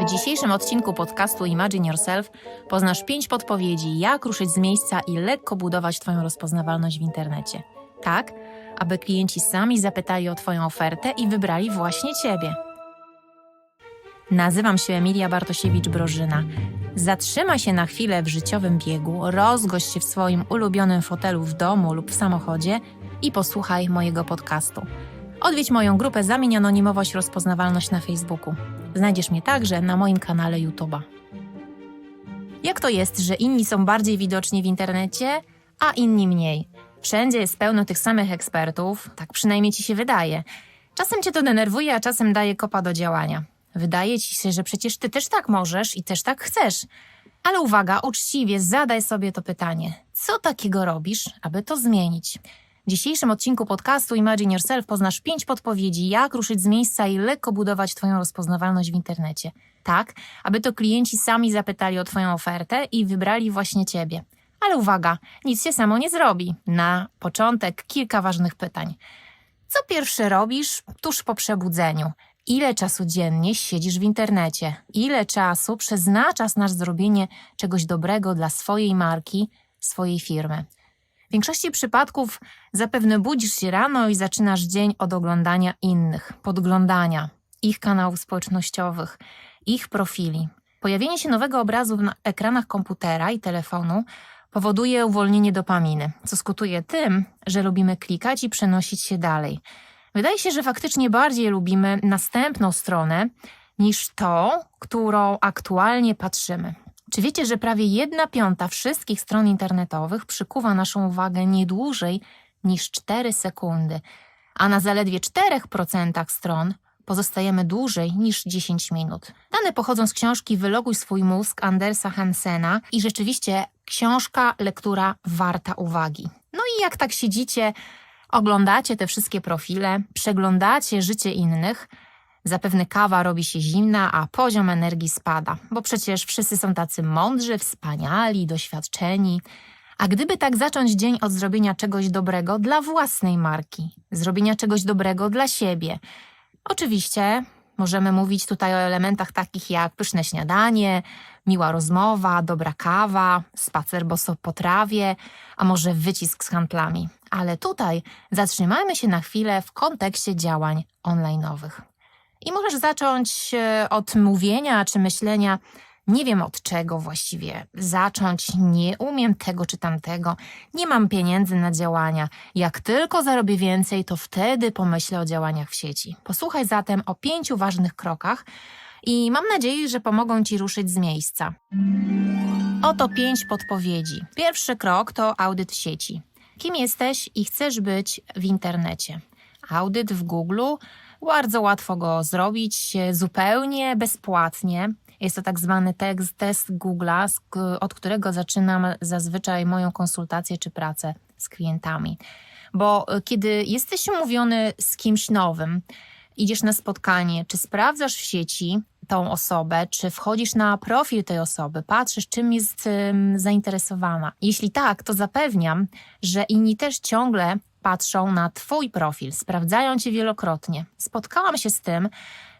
W dzisiejszym odcinku podcastu Imagine Yourself poznasz pięć podpowiedzi, jak ruszyć z miejsca i lekko budować Twoją rozpoznawalność w internecie. Tak, aby klienci sami zapytali o Twoją ofertę i wybrali właśnie Ciebie. Nazywam się Emilia Bartosiewicz-Brożyna. Zatrzymaj się na chwilę w życiowym biegu, rozgość się w swoim ulubionym fotelu w domu lub w samochodzie i posłuchaj mojego podcastu. Odwiedź moją grupę Zamień Anonimowość Rozpoznawalność na Facebooku. Znajdziesz mnie także na moim kanale YouTube'a. Jak to jest, że inni są bardziej widoczni w internecie, a inni mniej? Wszędzie jest pełno tych samych ekspertów, tak przynajmniej ci się wydaje. Czasem cię to denerwuje, a czasem daje kopa do działania. Wydaje ci się, że przecież ty też tak możesz i też tak chcesz. Ale uwaga, uczciwie zadaj sobie to pytanie: co takiego robisz, aby to zmienić? W dzisiejszym odcinku podcastu Imagine Yourself poznasz pięć podpowiedzi, jak ruszyć z miejsca i lekko budować Twoją rozpoznawalność w internecie. Tak, aby to klienci sami zapytali o Twoją ofertę i wybrali właśnie Ciebie. Ale uwaga, nic się samo nie zrobi. Na początek kilka ważnych pytań. Co pierwsze robisz tuż po przebudzeniu? Ile czasu dziennie siedzisz w internecie? Ile czasu przeznaczasz na zrobienie czegoś dobrego dla swojej marki, swojej firmy? W większości przypadków zapewne budzisz się rano i zaczynasz dzień od oglądania innych, podglądania ich kanałów społecznościowych, ich profili. Pojawienie się nowego obrazu na ekranach komputera i telefonu powoduje uwolnienie dopaminy, co skutuje tym, że lubimy klikać i przenosić się dalej. Wydaje się, że faktycznie bardziej lubimy następną stronę niż tą, którą aktualnie patrzymy. Czy wiecie, że prawie jedna piąta wszystkich stron internetowych przykuwa naszą uwagę nie dłużej niż 4 sekundy, a na zaledwie 4% stron pozostajemy dłużej niż 10 minut. Dane pochodzą z książki Wyloguj swój mózg Andersa Hansena i rzeczywiście książka, lektura warta uwagi. No i jak tak siedzicie, oglądacie te wszystkie profile, przeglądacie życie innych, Zapewne kawa robi się zimna, a poziom energii spada, bo przecież wszyscy są tacy mądrzy, wspaniali, doświadczeni. A gdyby tak zacząć dzień od zrobienia czegoś dobrego dla własnej marki, zrobienia czegoś dobrego dla siebie. Oczywiście możemy mówić tutaj o elementach takich jak pyszne śniadanie, miła rozmowa, dobra kawa, spacer boso po trawie, a może wycisk z handlami. Ale tutaj zatrzymajmy się na chwilę w kontekście działań online'owych. I możesz zacząć e, od mówienia czy myślenia, nie wiem od czego właściwie zacząć, nie umiem tego czy tamtego, nie mam pieniędzy na działania. Jak tylko zarobię więcej, to wtedy pomyślę o działaniach w sieci. Posłuchaj zatem o pięciu ważnych krokach i mam nadzieję, że pomogą Ci ruszyć z miejsca. Oto pięć podpowiedzi. Pierwszy krok to audyt sieci. Kim jesteś i chcesz być w internecie? Audyt w Google bardzo łatwo go zrobić zupełnie bezpłatnie. Jest to tak zwany tekst, test Google'a, od którego zaczynam zazwyczaj moją konsultację czy pracę z klientami. Bo e, kiedy jesteś umówiony z kimś nowym, idziesz na spotkanie, czy sprawdzasz w sieci tą osobę, czy wchodzisz na profil tej osoby, patrzysz, czym jest zainteresowana. Jeśli tak, to zapewniam, że inni też ciągle patrzą na Twój profil, sprawdzają Cię wielokrotnie. Spotkałam się z tym,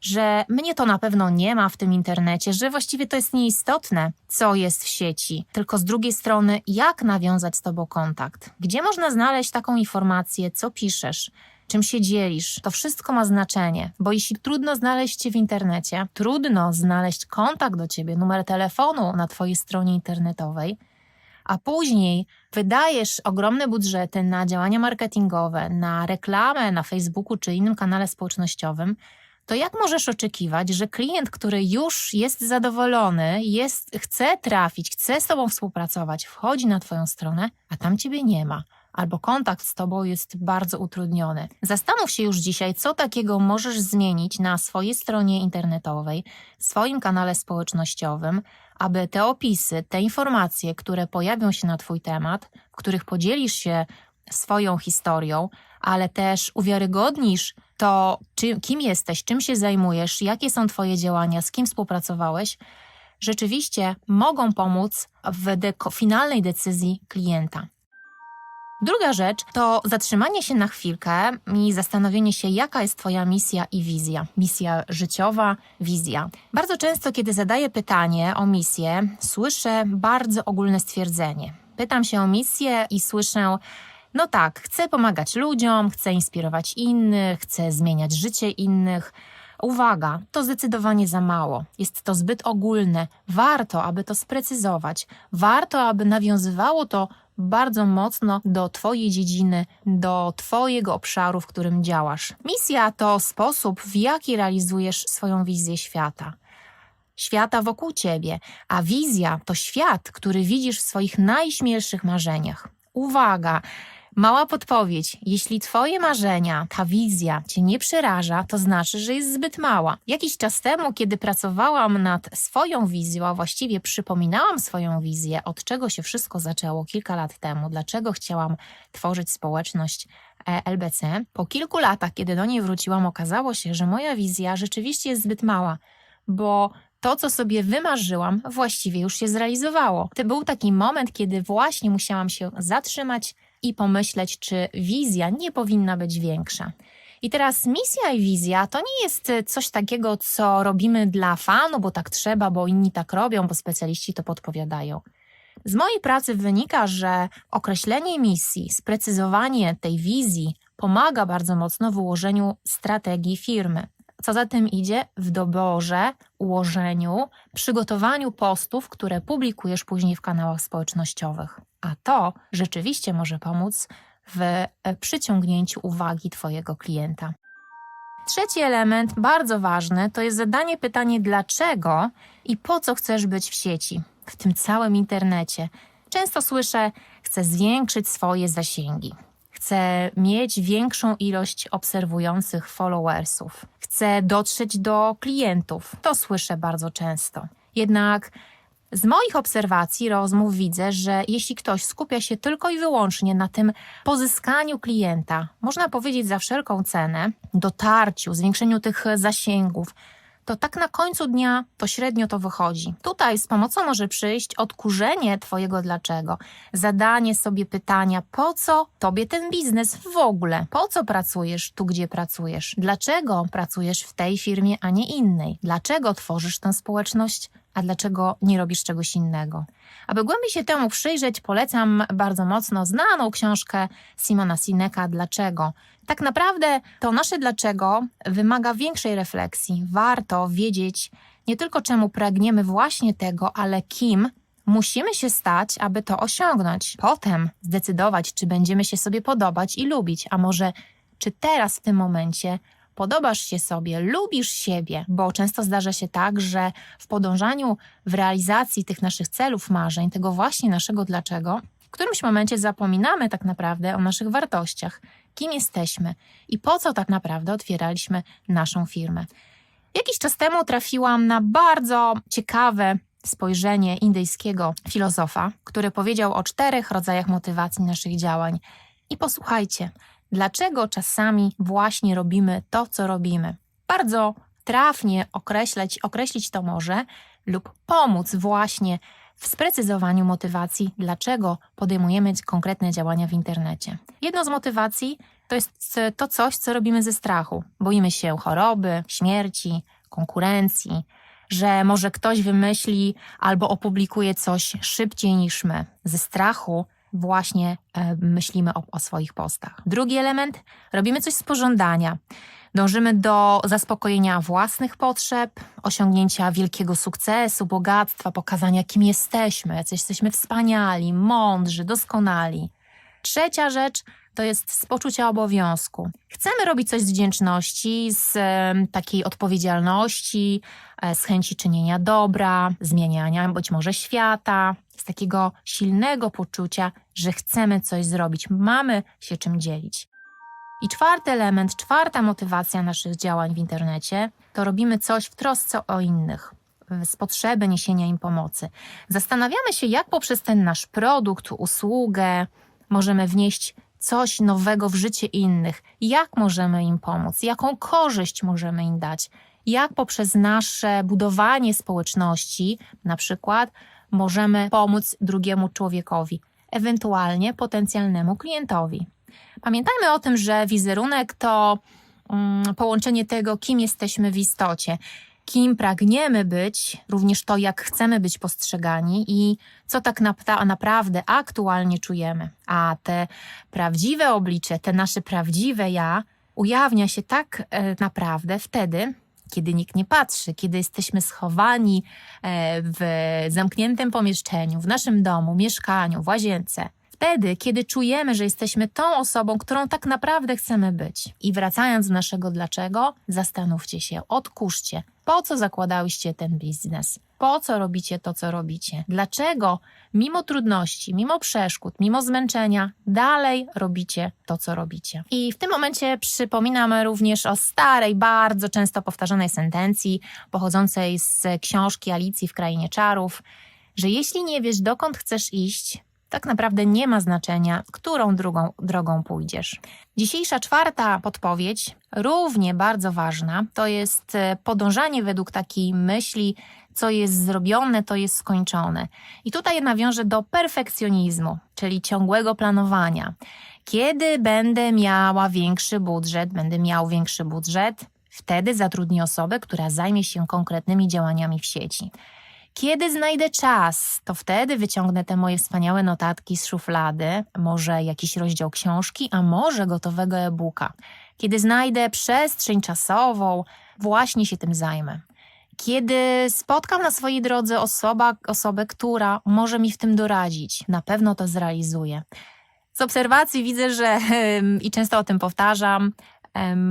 że mnie to na pewno nie ma w tym internecie, że właściwie to jest nieistotne, co jest w sieci. Tylko z drugiej strony, jak nawiązać z Tobą kontakt? Gdzie można znaleźć taką informację, co piszesz? Czym się dzielisz? To wszystko ma znaczenie, bo jeśli trudno znaleźć Cię w internecie, trudno znaleźć kontakt do Ciebie, numer telefonu na Twojej stronie internetowej, a później wydajesz ogromne budżety na działania marketingowe, na reklamę na Facebooku czy innym kanale społecznościowym, to jak możesz oczekiwać, że klient, który już jest zadowolony, jest, chce trafić, chce z Tobą współpracować, wchodzi na Twoją stronę, a tam Ciebie nie ma? Albo kontakt z Tobą jest bardzo utrudniony. Zastanów się już dzisiaj, co takiego możesz zmienić na swojej stronie internetowej, swoim kanale społecznościowym, aby te opisy, te informacje, które pojawią się na Twój temat, w których podzielisz się swoją historią, ale też uwiarygodnisz to, czy, kim jesteś, czym się zajmujesz, jakie są Twoje działania, z kim współpracowałeś, rzeczywiście mogą pomóc w de finalnej decyzji klienta. Druga rzecz to zatrzymanie się na chwilkę i zastanowienie się, jaka jest Twoja misja i wizja. Misja życiowa, wizja. Bardzo często, kiedy zadaję pytanie o misję, słyszę bardzo ogólne stwierdzenie. Pytam się o misję i słyszę, no tak, chcę pomagać ludziom, chcę inspirować innych, chcę zmieniać życie innych. Uwaga, to zdecydowanie za mało. Jest to zbyt ogólne. Warto, aby to sprecyzować. Warto, aby nawiązywało to bardzo mocno do Twojej dziedziny, do Twojego obszaru, w którym działasz. Misja to sposób, w jaki realizujesz swoją wizję świata. Świata wokół Ciebie, a wizja to świat, który widzisz w swoich najśmielszych marzeniach. Uwaga! Mała podpowiedź. Jeśli Twoje marzenia, ta wizja Cię nie przeraża, to znaczy, że jest zbyt mała. Jakiś czas temu, kiedy pracowałam nad swoją wizją, a właściwie przypominałam swoją wizję, od czego się wszystko zaczęło kilka lat temu, dlaczego chciałam tworzyć społeczność e, LBC, po kilku latach, kiedy do niej wróciłam, okazało się, że moja wizja rzeczywiście jest zbyt mała, bo to, co sobie wymarzyłam, właściwie już się zrealizowało. To był taki moment, kiedy właśnie musiałam się zatrzymać i pomyśleć, czy wizja nie powinna być większa. I teraz misja i wizja to nie jest coś takiego, co robimy dla fanu, bo tak trzeba, bo inni tak robią, bo specjaliści to podpowiadają. Z mojej pracy wynika, że określenie misji, sprecyzowanie tej wizji pomaga bardzo mocno w ułożeniu strategii firmy. Co za tym idzie, w doborze, ułożeniu, przygotowaniu postów, które publikujesz później w kanałach społecznościowych. A to rzeczywiście może pomóc w e, przyciągnięciu uwagi Twojego klienta. Trzeci element, bardzo ważny, to jest zadanie pytania dlaczego i po co chcesz być w sieci, w tym całym internecie. Często słyszę, chcę zwiększyć swoje zasięgi, chcę mieć większą ilość obserwujących followersów, chcę dotrzeć do klientów. To słyszę bardzo często. Jednak z moich obserwacji, rozmów widzę, że jeśli ktoś skupia się tylko i wyłącznie na tym pozyskaniu klienta, można powiedzieć za wszelką cenę, dotarciu, zwiększeniu tych zasięgów, to tak na końcu dnia to średnio to wychodzi. Tutaj z pomocą może przyjść odkurzenie Twojego dlaczego, zadanie sobie pytania, po co Tobie ten biznes w ogóle, po co pracujesz tu, gdzie pracujesz, dlaczego pracujesz w tej firmie, a nie innej, dlaczego tworzysz tę społeczność a dlaczego nie robisz czegoś innego. Aby głębiej się temu przyjrzeć, polecam bardzo mocno znaną książkę Simona Sineka Dlaczego. Tak naprawdę to nasze dlaczego wymaga większej refleksji. Warto wiedzieć nie tylko czemu pragniemy właśnie tego, ale kim musimy się stać, aby to osiągnąć. Potem zdecydować, czy będziemy się sobie podobać i lubić, a może czy teraz w tym momencie podobasz się sobie, lubisz siebie, bo często zdarza się tak, że w podążaniu w realizacji tych naszych celów, marzeń, tego właśnie naszego dlaczego, w którymś momencie zapominamy tak naprawdę o naszych wartościach, kim jesteśmy i po co tak naprawdę otwieraliśmy naszą firmę. Jakiś czas temu trafiłam na bardzo ciekawe spojrzenie indyjskiego filozofa, który powiedział o czterech rodzajach motywacji naszych działań. I posłuchajcie, dlaczego czasami właśnie robimy to, co robimy. Bardzo trafnie określać, określić to może lub pomóc właśnie w sprecyzowaniu motywacji, dlaczego podejmujemy konkretne działania w internecie. Jedną z motywacji to jest to coś, co robimy ze strachu. Boimy się choroby, śmierci, konkurencji, że może ktoś wymyśli albo opublikuje coś szybciej niż my. Ze strachu właśnie e, myślimy o, o swoich postach. Drugi element, robimy coś z pożądania. Dążymy do zaspokojenia własnych potrzeb, osiągnięcia wielkiego sukcesu, bogactwa, pokazania, kim jesteśmy, jacy jesteśmy wspaniali, mądrzy, doskonali. Trzecia rzecz to jest z poczucia obowiązku. Chcemy robić coś z wdzięczności, z takiej odpowiedzialności, e, z chęci czynienia dobra, zmieniania być może świata, z takiego silnego poczucia, że chcemy coś zrobić, mamy się czym dzielić. I czwarty element, czwarta motywacja naszych działań w internecie to robimy coś w trosce o innych, z potrzeby niesienia im pomocy. Zastanawiamy się, jak poprzez ten nasz produkt, usługę możemy wnieść coś nowego w życie innych, jak możemy im pomóc, jaką korzyść możemy im dać, jak poprzez nasze budowanie społeczności, na przykład, możemy pomóc drugiemu człowiekowi. ewentualnie potencjalnemu klientowi. Pamiętajmy o tym, że wizerunek to mm, połączenie tego, kim jesteśmy w istocie, kim pragniemy być, również to, jak chcemy być postrzegani i co tak naprawdę aktualnie czujemy. A te prawdziwe oblicze, te nasze prawdziwe ja, ujawnia się tak e, naprawdę wtedy, kiedy nikt nie patrzy, kiedy jesteśmy schowani e, w zamkniętym pomieszczeniu, w naszym domu, mieszkaniu, w łazience. Wtedy, kiedy czujemy, że jesteśmy tą osobą, którą tak naprawdę chcemy być. I wracając do naszego dlaczego, zastanówcie się, odkurzcie, po co zakładałyście ten biznes? Po co robicie to, co robicie? Dlaczego, mimo trudności, mimo przeszkód, mimo zmęczenia, dalej robicie to, co robicie? I w tym momencie przypominam również o starej, bardzo często powtarzanej sentencji pochodzącej z książki Alicji w Krainie Czarów, że jeśli nie wiesz, dokąd chcesz iść, tak naprawdę nie ma znaczenia, którą drugą drogą pójdziesz. Dzisiejsza czwarta podpowiedź, równie bardzo ważna, to jest e, podążanie według takiej myśli, co jest zrobione, to jest skończone. I tutaj nawiążę do perfekcjonizmu, czyli ciągłego planowania. Kiedy będę miała większy budżet, będę miał większy budżet, wtedy zatrudnię osobę, która zajmie się konkretnymi działaniami w sieci. Kiedy znajdę czas, to wtedy wyciągnę te moje wspaniałe notatki z szuflady, może jakiś rozdział książki, a może gotowego e-booka. Kiedy znajdę przestrzeń czasową, właśnie się tym zajmę. Kiedy spotkam na swojej drodze osoba, osobę, która może mi w tym doradzić, na pewno to zrealizuję. Z obserwacji widzę, że i często o tym powtarzam,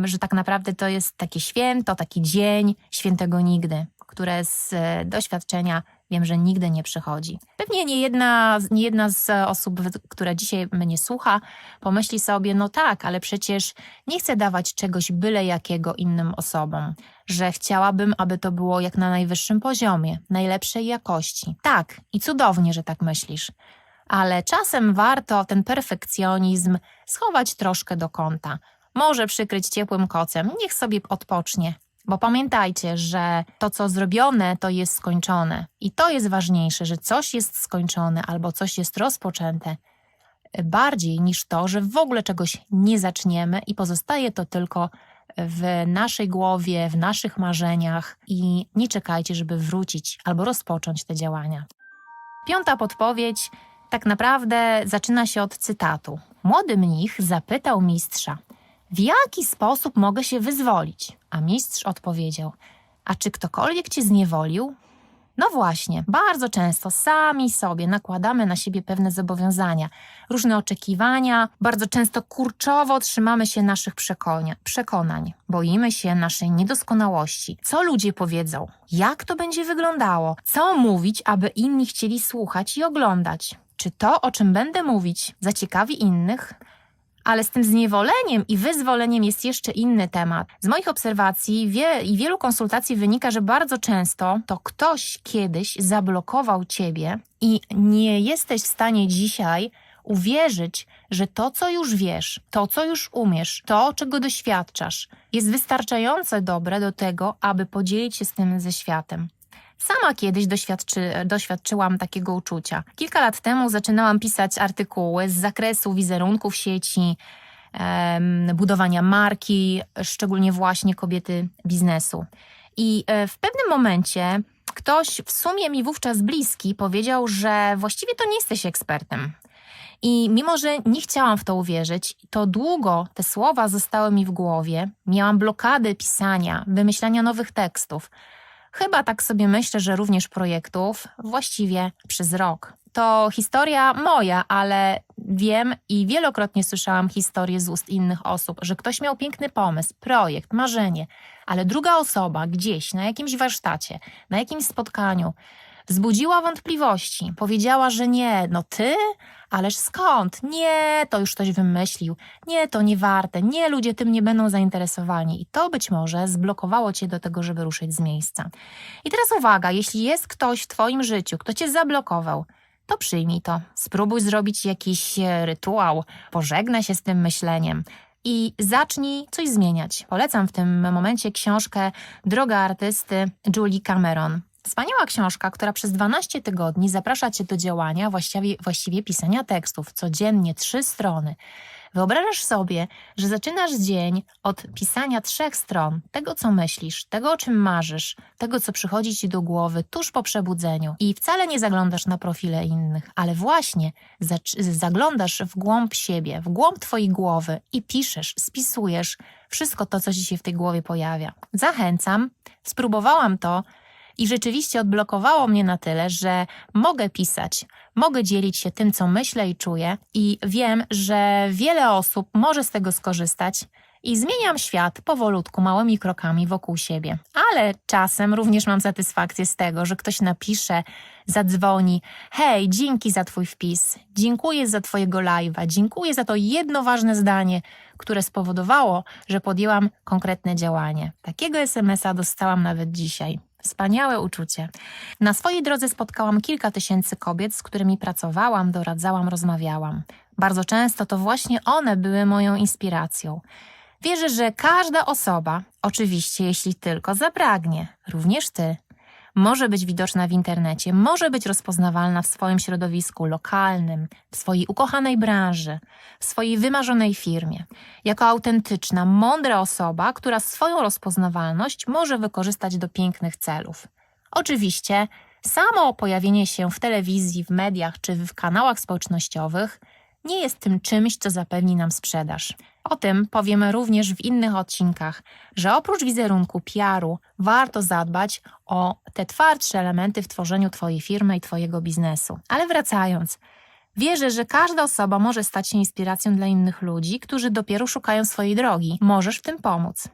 że tak naprawdę to jest takie święto, taki dzień świętego nigdy które z e, doświadczenia wiem, że nigdy nie przychodzi. Pewnie nie jedna, nie jedna z osób, która dzisiaj mnie słucha, pomyśli sobie, no tak, ale przecież nie chcę dawać czegoś byle jakiego innym osobom, że chciałabym, aby to było jak na najwyższym poziomie, najlepszej jakości. Tak, i cudownie, że tak myślisz. Ale czasem warto ten perfekcjonizm schować troszkę do kąta. Może przykryć ciepłym kocem, niech sobie odpocznie, bo pamiętajcie, że to, co zrobione, to jest skończone. I to jest ważniejsze, że coś jest skończone albo coś jest rozpoczęte, bardziej niż to, że w ogóle czegoś nie zaczniemy i pozostaje to tylko w naszej głowie, w naszych marzeniach i nie czekajcie, żeby wrócić albo rozpocząć te działania. Piąta podpowiedź tak naprawdę zaczyna się od cytatu. Młody mnich zapytał mistrza: w jaki sposób mogę się wyzwolić? A mistrz odpowiedział: A czy ktokolwiek cię zniewolił? No właśnie, bardzo często sami sobie nakładamy na siebie pewne zobowiązania, różne oczekiwania, bardzo często kurczowo trzymamy się naszych przekonań, boimy się naszej niedoskonałości. Co ludzie powiedzą? Jak to będzie wyglądało? Co mówić, aby inni chcieli słuchać i oglądać? Czy to, o czym będę mówić, zaciekawi innych? Ale z tym zniewoleniem i wyzwoleniem jest jeszcze inny temat. Z moich obserwacji wie, i wielu konsultacji wynika, że bardzo często to ktoś kiedyś zablokował ciebie i nie jesteś w stanie dzisiaj uwierzyć, że to, co już wiesz, to, co już umiesz, to, czego doświadczasz, jest wystarczające dobre do tego, aby podzielić się z tym ze światem. Sama kiedyś doświadczy, doświadczyłam takiego uczucia. Kilka lat temu zaczynałam pisać artykuły z zakresu wizerunków sieci, budowania marki, szczególnie właśnie kobiety biznesu. I e, w pewnym momencie ktoś w sumie mi wówczas bliski powiedział, że właściwie to nie jesteś ekspertem. I mimo, że nie chciałam w to uwierzyć, to długo te słowa zostały mi w głowie. Miałam blokady pisania, wymyślania nowych tekstów. Chyba tak sobie myślę, że również projektów właściwie przez rok. To historia moja, ale wiem i wielokrotnie słyszałam historię z ust innych osób, że ktoś miał piękny pomysł, projekt, marzenie, ale druga osoba gdzieś, na jakimś warsztacie, na jakimś spotkaniu wzbudziła wątpliwości. Powiedziała, że nie, no ty? Ależ skąd? Nie, to już ktoś wymyślił. Nie, to nie warte. Nie, ludzie tym nie będą zainteresowani. I to być może zblokowało cię do tego, żeby ruszyć z miejsca. I teraz uwaga, jeśli jest ktoś w twoim życiu, kto cię zablokował, to przyjmij to. Spróbuj zrobić jakiś e, rytuał, pożegnaj się z tym myśleniem i zacznij coś zmieniać. Polecam w tym momencie książkę Droga artysty Julie Cameron. Wspaniała książka, która przez 12 tygodni zaprasza Cię do działania, właściwie, właściwie pisania tekstów, codziennie trzy strony. Wyobrażasz sobie, że zaczynasz dzień od pisania trzech stron, tego co myślisz, tego o czym marzysz, tego co przychodzi ci do głowy tuż po przebudzeniu i wcale nie zaglądasz na profile innych, ale właśnie zaglądasz w głąb siebie, w głąb twojej głowy i piszesz, spisujesz wszystko to, co ci się w tej głowie pojawia. Zachęcam, spróbowałam to i rzeczywiście odblokowało mnie na tyle, że mogę pisać, mogę dzielić się tym, co myślę i czuję, i wiem, że wiele osób może z tego skorzystać. I zmieniam świat powolutku, małymi krokami wokół siebie. Ale czasem również mam satysfakcję z tego, że ktoś napisze, zadzwoni: Hej, dzięki za Twój wpis, dziękuję za Twojego live'a, dziękuję za to jedno ważne zdanie, które spowodowało, że podjęłam konkretne działanie. Takiego SMS-a dostałam nawet dzisiaj. Wspaniałe uczucie. Na swojej drodze spotkałam kilka tysięcy kobiet, z którymi pracowałam, doradzałam, rozmawiałam. Bardzo często to właśnie one były moją inspiracją. Wierzę, że każda osoba, oczywiście jeśli tylko zapragnie, również ty, może być widoczna w internecie, może być rozpoznawalna w swoim środowisku lokalnym, w swojej ukochanej branży, w swojej wymarzonej firmie, jako autentyczna, mądra osoba, która swoją rozpoznawalność może wykorzystać do pięknych celów. Oczywiście, samo pojawienie się w telewizji, w mediach czy w kanałach społecznościowych nie jest tym czymś, co zapewni nam sprzedaż. O tym powiemy również w innych odcinkach, że oprócz wizerunku, PR-u, warto zadbać o te twardsze elementy w tworzeniu Twojej firmy i Twojego biznesu. Ale wracając, wierzę, że każda osoba może stać się inspiracją dla innych ludzi, którzy dopiero szukają swojej drogi. Możesz w tym pomóc.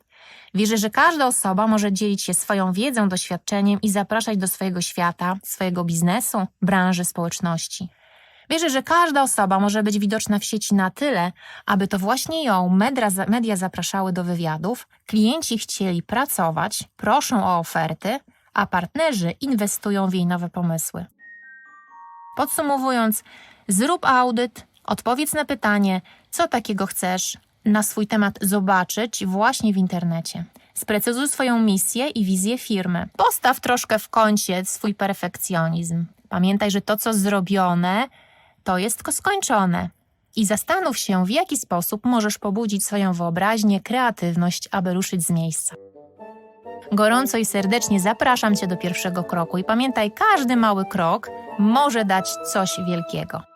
Wierzę, że każda osoba może dzielić się swoją wiedzą, doświadczeniem i zapraszać do swojego świata, swojego biznesu, branży, społeczności. Wierzę, że każda osoba może być widoczna w sieci na tyle, aby to właśnie ją media, media zapraszały do wywiadów, klienci chcieli pracować, proszą o oferty, a partnerzy inwestują w jej nowe pomysły. Podsumowując, zrób audyt, odpowiedz na pytanie, co takiego chcesz na swój temat zobaczyć właśnie w internecie. Sprecyzuj swoją misję i wizję firmy. Postaw troszkę w kącie swój perfekcjonizm. Pamiętaj, że to, co zrobione, to jest skończone. I zastanów się, w jaki sposób możesz pobudzić swoją wyobraźnię, kreatywność, aby ruszyć z miejsca. Gorąco i serdecznie zapraszam Cię do pierwszego kroku i pamiętaj, każdy mały krok może dać coś wielkiego.